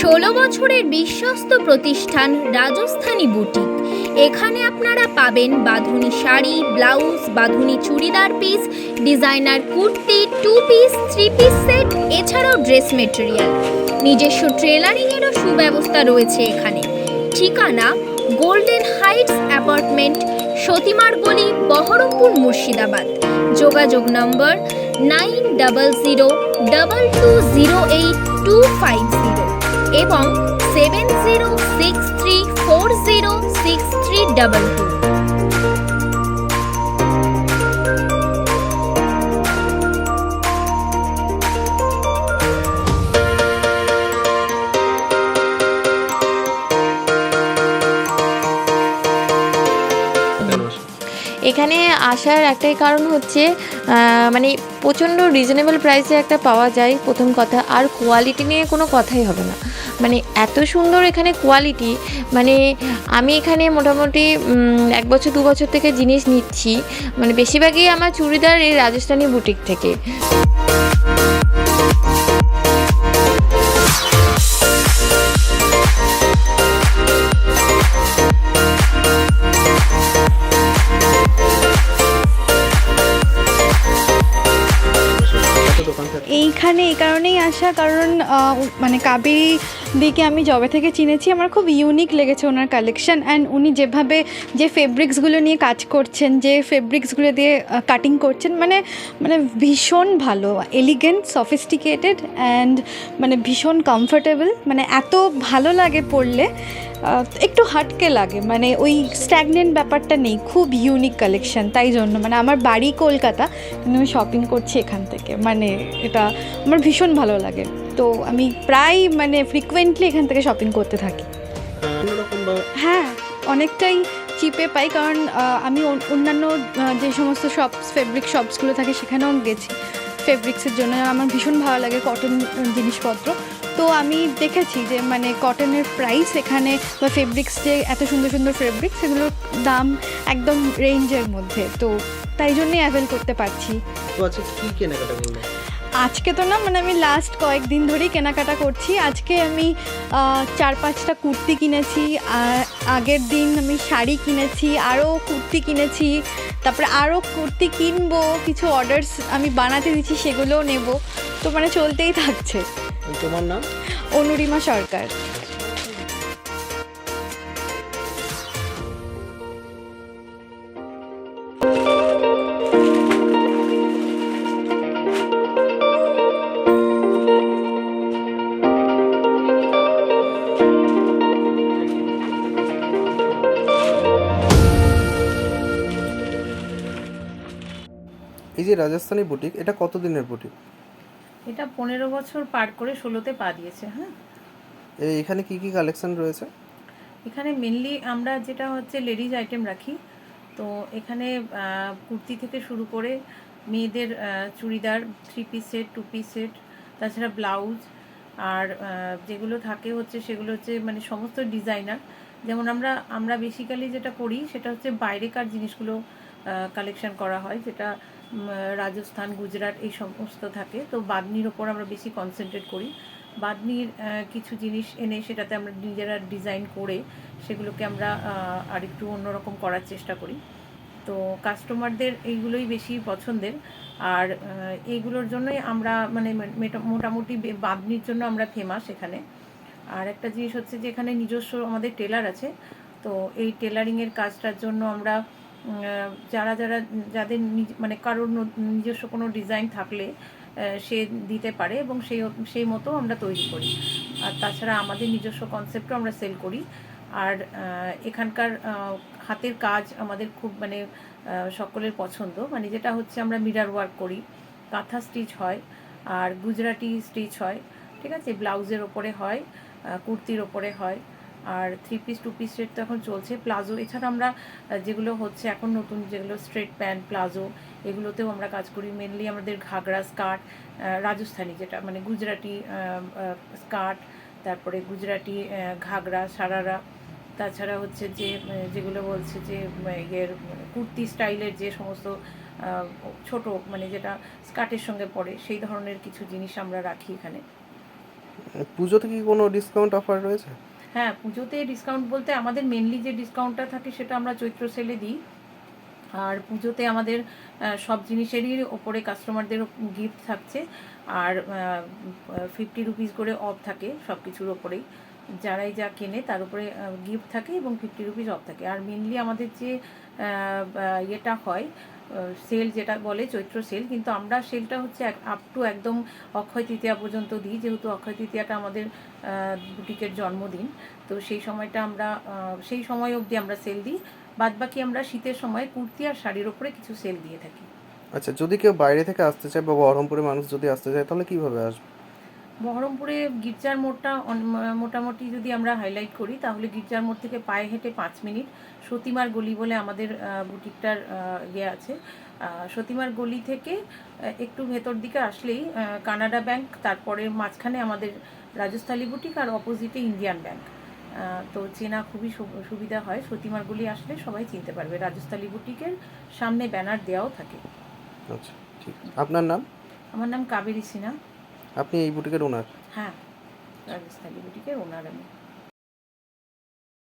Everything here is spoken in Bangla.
ষোলো বছরের বিশ্বস্ত প্রতিষ্ঠান রাজস্থানী বুটিক। এখানে আপনারা পাবেন বাঁধুনি sari, blouse, বাঁধুনি churidar piece, designer kurti two piece three piece set এছাড়াও ড্রেস মেটেরিয়াল। নিজস্ব ট্রেলারিংয়েরও সুব্যবস্থা রয়েছে এখানে। ঠিকানা গোল্ডেন হাইটস অ্যাপার্টমেন্ট, সতীমার গলি, বহরমপুর মুর্শিদাবাদ। যোগাযোগ number nine double zero double two zero eight two five zero এবং seven zero six three four zero six three double two এখানে আসার একটাই কারণ হচ্ছে মানে প্রচণ্ড রিজনেবল প্রাইসে একটা পাওয়া যায়, প্রথম কথা। আর কোয়ালিটি নিয়ে কোনো কথাই হবে না। মানে এত সুন্দর এখানে কোয়ালিটি মানে আমি এখানে মোটামুটি এক বছর, দু বছর থেকে জিনিস নিচ্ছি। মানে বেশিরভাগই আমার চুড়িদার এই রাজস্থানী বুটিক থেকে। এইখানে এই কারণেই আসা কারণ মানে কাবেরি দিকে আমি জবে থেকে চিনেছি আমার খুব ইউনিক লেগেছে ওনার কালেকশন অ্যান্ড উনি যেভাবে যে ফেব্রিক্সগুলো নিয়ে কাজ করছেন যে ফেব্রিক্সগুলো দিয়ে কাটিং করছেন মানে মানে ভীষণ ভালো এলিগেন্ট সফিস্টিকেটেড অ্যান্ড মানে ভীষণ কমফোর্টেবল মানে এত ভালো লাগে আহ, একটু হাটকে লাগে মানে ওই স্ট্যাগনেন্ট ব্যাপারটা নেই খুব ইউনিক কালেকশন তাই জন্য মানে আমার বাড়ি কলকাতা কিন্তু আমি শপিং করছি এখান থেকে মানে এটা আমার ভীষণ ভালো লাগে। তো আমি প্রায় মানে ফ্রিকুয়েন্টলি এখান থেকে শপিং করতে থাকি। হ্যাঁ অনেকটাই চিপে পাই কারণ আমি অন্যান্য যে সমস্ত শপস ফেব্রিক শপসগুলো থাকে সেখানেও গেছি। ফেব্রিক্সের জন্য আমার ভীষণ ভালো লাগে কটন জিনিসপত্র। তো আমি দেখেছি যে মানে কটনের প্রাইস এখানে বা ফেব্রিক্স যে এত সুন্দর সুন্দর ফেব্রিক্স সেগুলোর দাম একদম রেঞ্জের মধ্যে। তো তাই জন্যই অ্যাভেল করতে পারছি। কি কেনাকাটা আজকে তো না মানে আমি লাস্ট কয়েকদিন ধরেই কেনাকাটা করছি। আজকে আমি চার পাঁচটা কুর্তি কিনেছি আর আগের দিন আমি শাড়ি কিনেছি আরও কুর্তি কিনেছি তারপরে আরও কুর্তি কিনবো কিছু অর্ডার্স আমি বানাতে দিচ্ছি সেগুলোও নেব। তো মানে চলতেই থাকছে। তোমার নাম? অনুরিমা সরকার। এই যে রাজস্থানী বুটিক এটা কত দিনের বুটিক? এটা পনেরো বছর পার করে ষোলোতে পা দিয়েছে হ্যাঁ। এখানে কি কি কালেকশন রয়েছে? এখানে মেনলি আমরা যেটা হচ্ছে লেডিজ আইটেম রাখি। তো এখানে কুর্তি থেকে শুরু করে মেয়েদের churidar three piece set two piece set তাছাড়া ব্লাউজ আর যেগুলো থাকে হচ্ছে সেগুলো হচ্ছে মানে সমস্ত ডিজাইনার যেমন আমরা আমরা বেসিক্যালি যেটা করি সেটা হচ্ছে বাইরেকার জিনিসগুলো কালেকশন করা হয় যেটা রাজস্থান, গুজরাট এই সমস্ত থাকে। তো বাদনির ওপর আমরা বেশি কনসেন্ট্রেট করি। বাদনির কিছু জিনিস এনে সেটাতে আমরা নিজেরা ডিজাইন করে সেগুলোকে আমরা আরেকটু অন্যরকম করার চেষ্টা করি। তো কাস্টমারদের এইগুলোই বেশি পছন্দের। আর এইগুলোর জন্যই আমরা মানে মোটামুটি বে- বাদনির জন্য আমরা ফেমাস এখানে। আর একটা জিনিস হচ্ছে যে এখানে নিজস্ব আমাদের টেলার আছে। তো এই টেলারিংয়ের কাজটার জন্য আমরা যারা যারা যাদের মানে কারোর নিজস্ব কোনো ডিজাইন থাকলে সে দিতে পারে এবং সেই সেই মতো আমরা তৈরি করি। আর তাছাড়া আমাদের নিজস্ব কনসেপ্টও আমরা সেল করি। আর এখানকার হাতের কাজ আমাদের খুব মানে সকলের পছন্দ। মানে যেটা হচ্ছে আমরা মিরার ওয়ার্ক করি। কাঁথা স্টিচ হয়, আর গুজরাটি স্টিচ হয়, ঠিক আছে? ব্লাউজের ওপরে হয় কুর্তির ওপরে হয়। আর three piece two piece set তো এখন চলছে। প্লাজো এছাড়া আমরা যেগুলো হচ্ছে এখন নতুন যেগুলো স্ট্রেট প্যান্ট প্লাজো এগুলোতেও আমরা কাজ করি। মেনলি আমাদের ঘাগরা স্কার্ট রাজস্থানি যেটা মানে গুজরাটি স্কার্ট তারপরে গুজরাটি ঘাগরা, সারারা। তাছাড়া হচ্ছে যে যেগুলো বলছে যে ইয়ের কুর্তি স্টাইলের যে সমস্ত ছোট মানে যেটা স্কার্টের সঙ্গে পড়ে সেই ধরনের কিছু জিনিস আমরা রাখি এখানে। পুজোতে কি কোনো ডিসকাউন্ট অফার রয়েছে? হ্যাঁ পুজোতে ডিসকাউন্ট বলতে আমাদের মেনলি যে ডিসকাউন্টটা থাকে সেটা আমরা চৈত্র সেলে দিই। আর পুজোতে আমাদের সব জিনিসেরই ওপরে কাস্টমারদের গিফট থাকছে। আর ফিফটি রুপিস করে অফ থাকে সব কিছুর ওপরেই। যারাই যা কেনে তার উপরে গিফট থাকে এবং ফিফটি রুপিস অফ থাকে। আর মেনলি আমাদের যে ইয়েটা হয় সেল যেটা বলে, চৈত্র সেল কিন্তু আমরা সেলটা হচ্ছে আপ টু একদম অক্ষয় তৃতীয়া পর্যন্ত দিই, যেহেতু অক্ষয় তৃতীয়াটা আমাদের বুটিকের জন্মদিন। তো সেই সময়টা আমরা সেই সময় অবধি আমরা সেল দিই। বাদ বাকি আমরা শীতের সময় কুর্তি আর শাড়ির ওপরে কিছু সেল দিয়ে থাকি। আচ্ছা যদি কেউ বাইরে থেকে আসতে চায় বা বহরমপুরে মানুষ যদি আসতে চায়, তাহলে কীভাবে আসবে? বহরমপুরে গির্জার মোড়টা মোটামুটি যদি আমরা হাইলাইট করি তাহলে গির্জার মোড় থেকে পায়ে হেঁটে পাঁচ মিনিট। সতীমার গলি বলে আমাদের বুটিকটার ইয়ে আছে। সতীমার গলি থেকে একটু ভেতর দিকে আসলেই কানাডা ব্যাংক তারপরে মাঝখানে আমাদের রাজস্থালী বুটিক আর অপোজিটে ইন্ডিয়ান ব্যাংক। তো চেনা খুবই সুবিধা হয়। সতীমার গলি আসলে সবাই চিনতে পারবে। রাজস্থালী বুটিকের সামনে ব্যানার দেওয়াও থাকে। আচ্ছা ঠিক। আপনার নাম? আমার নাম কাবেরী সিনহা। আপনি এই বুটিকের ওনার হ্যাঁ রাজস্থানী বুটিকের ওনার আমি।